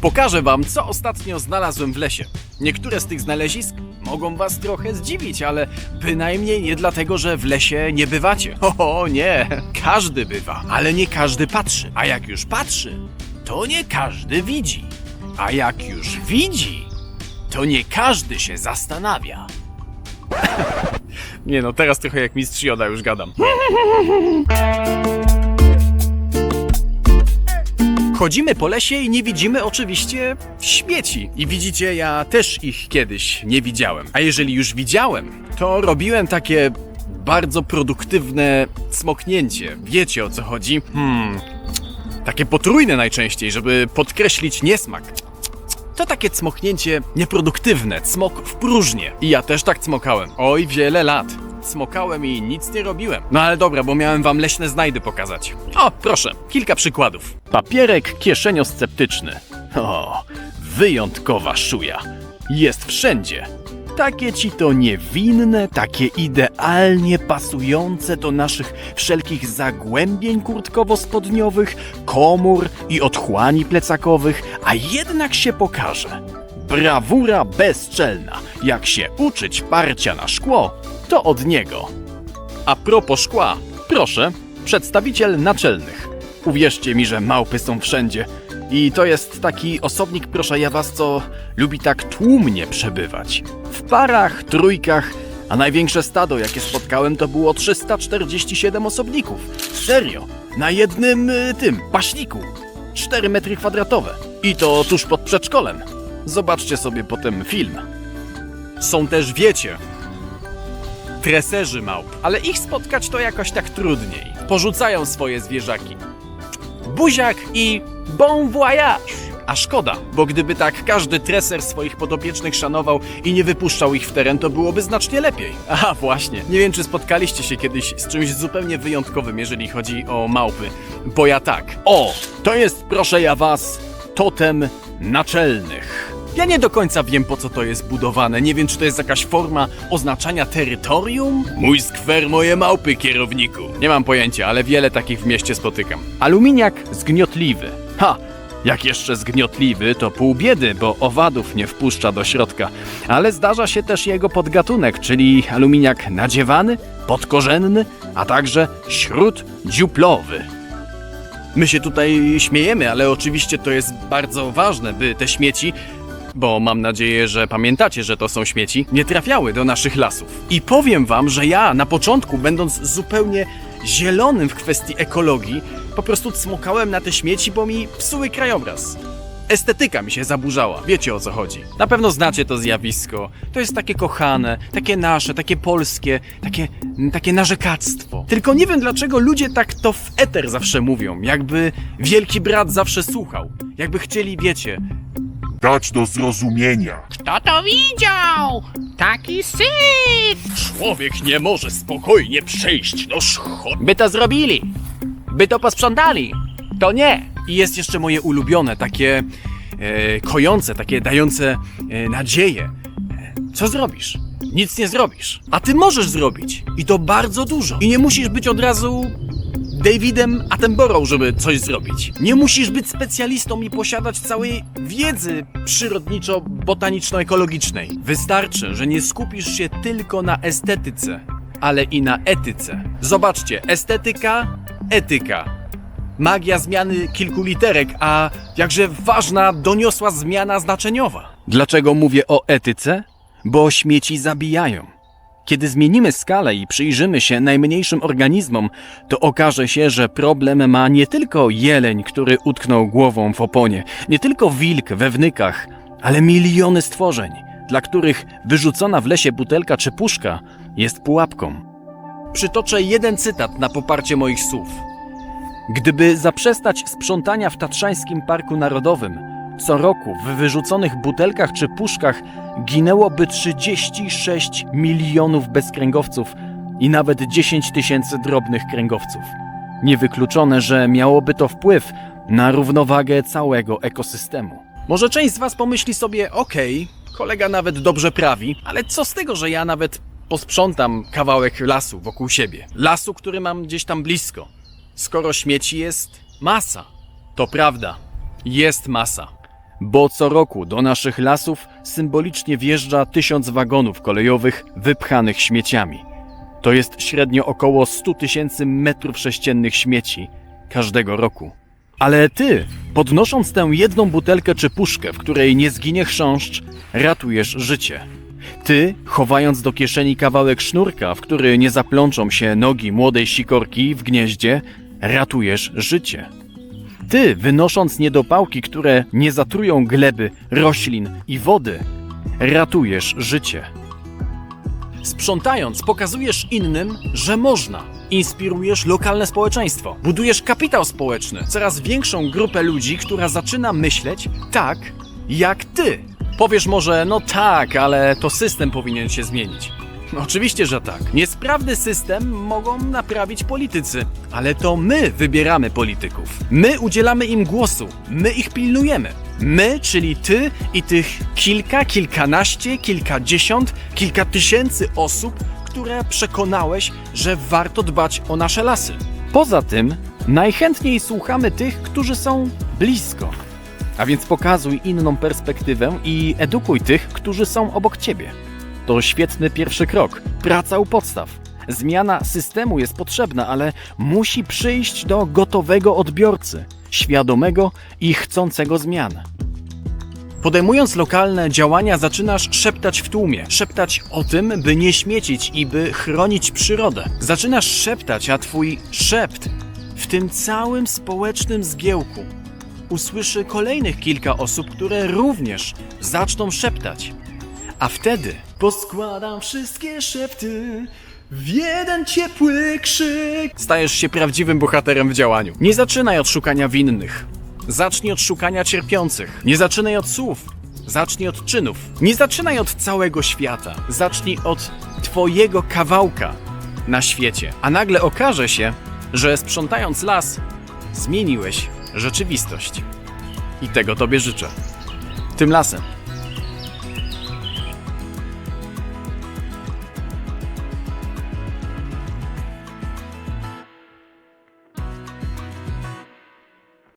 Pokażę wam, co ostatnio znalazłem w lesie. Niektóre z tych znalezisk mogą was trochę zdziwić, ale bynajmniej nie dlatego, że w lesie nie bywacie. O, nie, każdy bywa, ale nie każdy patrzy. A jak już patrzy, to nie każdy widzi. A jak już widzi, to nie każdy się zastanawia. nie no, teraz trochę jak mistrz Joda już gadam. Chodzimy po lesie i nie widzimy oczywiście śmieci. I widzicie, ja też ich kiedyś nie widziałem. A jeżeli już widziałem, to robiłem takie bardzo produktywne smoknięcie. Wiecie o co chodzi? Hmm. Takie potrójne najczęściej, żeby podkreślić niesmak. To takie cmoknięcie nieproduktywne, cmok w próżnię. I ja też tak cmokałem. Oj, wiele lat. Cmokałem i nic nie robiłem. No ale dobra, bo miałem wam leśne znajdy pokazać. O, proszę, kilka przykładów. Papierek kieszeniosceptyczny. O, wyjątkowa szuja. Jest wszędzie. Takie ci to niewinne, takie idealnie pasujące do naszych wszelkich zagłębień kurtkowo-spodniowych, komór i otchłani plecakowych, a jednak się pokaże. Brawura bezczelna. Jak się uczyć parcia na szkło, to od niego. A propos szkła, proszę, przedstawiciel naczelnych. Uwierzcie mi, że małpy są wszędzie. I to jest taki osobnik, proszę ja was, co lubi tak tłumnie przebywać. W parach, trójkach, a największe stado, jakie spotkałem, to było 347 osobników. Serio, na jednym y, tym paśniku. 4 metry kwadratowe. I to tuż pod przedszkolem. Zobaczcie sobie potem film. Są też, wiecie, treserzy małp, ale ich spotkać to jakoś tak trudniej. Porzucają swoje zwierzaki. Buziak i bon voyage! A szkoda, bo gdyby tak każdy treser swoich podopiecznych szanował i nie wypuszczał ich w teren, to byłoby znacznie lepiej. Aha, właśnie. Nie wiem, czy spotkaliście się kiedyś z czymś zupełnie wyjątkowym, jeżeli chodzi o małpy. Bo ja tak. O, to jest, proszę ja was, totem naczelnych. Ja nie do końca wiem, po co to jest budowane. Nie wiem, czy to jest jakaś forma oznaczania terytorium? Mój skwer, moje małpy, kierowniku. Nie mam pojęcia, ale wiele takich w mieście spotykam. Aluminiak zgniotliwy. Ha! Jak jeszcze zgniotliwy, to pół biedy, bo owadów nie wpuszcza do środka. Ale zdarza się też jego podgatunek, czyli aluminiak nadziewany, podkorzenny, a także śróddziuplowy. My się tutaj śmiejemy, ale oczywiście to jest bardzo ważne, by te śmieci, bo mam nadzieję, że pamiętacie, że to są śmieci, nie trafiały do naszych lasów. I powiem wam, że ja na początku, będąc zupełnie zielonym w kwestii ekologii, po prostu cmokałem na te śmieci, bo mi psuły krajobraz. Estetyka mi się zaburzała, wiecie o co chodzi. Na pewno znacie to zjawisko. To jest takie kochane, takie nasze, takie polskie, takie, takie narzekactwo. Tylko nie wiem dlaczego ludzie tak to w eter zawsze mówią, jakby wielki brat zawsze słuchał. Jakby chcieli, wiecie, dać do zrozumienia. Kto to widział? Taki syf! człowiek nie może spokojnie przejść do szcho... By to zrobili, by to posprzątali, to nie. I jest jeszcze moje ulubione, takie e, kojące, takie dające e, nadzieję. Co zrobisz? Nic nie zrobisz. A ty możesz zrobić. I to bardzo dużo. I nie musisz być od razu Davidem Attenborough, żeby coś zrobić. Nie musisz być specjalistą i posiadać całej wiedzy przyrodniczo-botaniczno-ekologicznej. Wystarczy, że nie skupisz się tylko na estetyce, ale i na etyce. Zobaczcie, estetyka, etyka. Magia zmiany kilku literek, a jakże ważna, doniosła zmiana znaczeniowa. Dlaczego mówię o etyce? Bo śmieci zabijają. Kiedy zmienimy skalę i przyjrzymy się najmniejszym organizmom, to okaże się, że problem ma nie tylko jeleń, który utknął głową w oponie, nie tylko wilk we wnykach, ale miliony stworzeń, dla których wyrzucona w lesie butelka czy puszka jest pułapką. Przytoczę jeden cytat na poparcie moich słów. Gdyby zaprzestać sprzątania w Tatrzańskim Parku Narodowym, co roku w wyrzuconych butelkach czy puszkach ginęłoby 36 milionów bezkręgowców i nawet 10 tysięcy drobnych kręgowców. Niewykluczone, że miałoby to wpływ na równowagę całego ekosystemu. Może część z Was pomyśli sobie, okej, kolega nawet dobrze prawi, ale co z tego, że ja nawet posprzątam kawałek lasu wokół siebie? Lasu, który mam gdzieś tam blisko. Skoro śmieci jest masa. To prawda, jest masa. Bo co roku do naszych lasów symbolicznie wjeżdża tysiąc wagonów kolejowych wypchanych śmieciami. To jest średnio około 100 tysięcy metrów sześciennych śmieci każdego roku. Ale ty, podnosząc tę jedną butelkę czy puszkę, w której nie zginie chrząszcz, ratujesz życie. Ty, chowając do kieszeni kawałek sznurka, w który nie zaplączą się nogi młodej sikorki w gnieździe, ratujesz życie. Ty, wynosząc niedopałki, które nie zatrują gleby, roślin i wody, ratujesz życie. Sprzątając, pokazujesz innym, że można. Inspirujesz lokalne społeczeństwo. Budujesz kapitał społeczny. Coraz większą grupę ludzi, która zaczyna myśleć tak, jak ty. Powiesz może, no tak, ale to system powinien się zmienić. Oczywiście, że tak. Niesprawny system mogą naprawić politycy, ale to my wybieramy polityków. My udzielamy im głosu, my ich pilnujemy. My, czyli ty i tych kilka, kilkanaście, kilkadziesiąt, kilka tysięcy osób, które przekonałeś, że warto dbać o nasze lasy. Poza tym, najchętniej słuchamy tych, którzy są blisko. A więc pokazuj inną perspektywę i edukuj tych, którzy są obok ciebie. To świetny pierwszy krok. Praca u podstaw. Zmiana systemu jest potrzebna, ale musi przyjść do gotowego odbiorcy, świadomego i chcącego zmian. Podejmując lokalne działania, zaczynasz szeptać w tłumie. Szeptać o tym, by nie śmiecić i by chronić przyrodę. Zaczynasz szeptać, a twój szept w tym całym społecznym zgiełku usłyszy kolejnych kilka osób, które również zaczną szeptać. A wtedy poskładam wszystkie szepty w jeden ciepły krzyk. Stajesz się prawdziwym bohaterem w działaniu. Nie zaczynaj od szukania winnych. Zacznij od szukania cierpiących. Nie zaczynaj od słów. Zacznij od czynów. Nie zaczynaj od całego świata. Zacznij od twojego kawałka na świecie. A nagle okaże się, że sprzątając las, zmieniłeś rzeczywistość. I tego tobie życzę. Tym lasem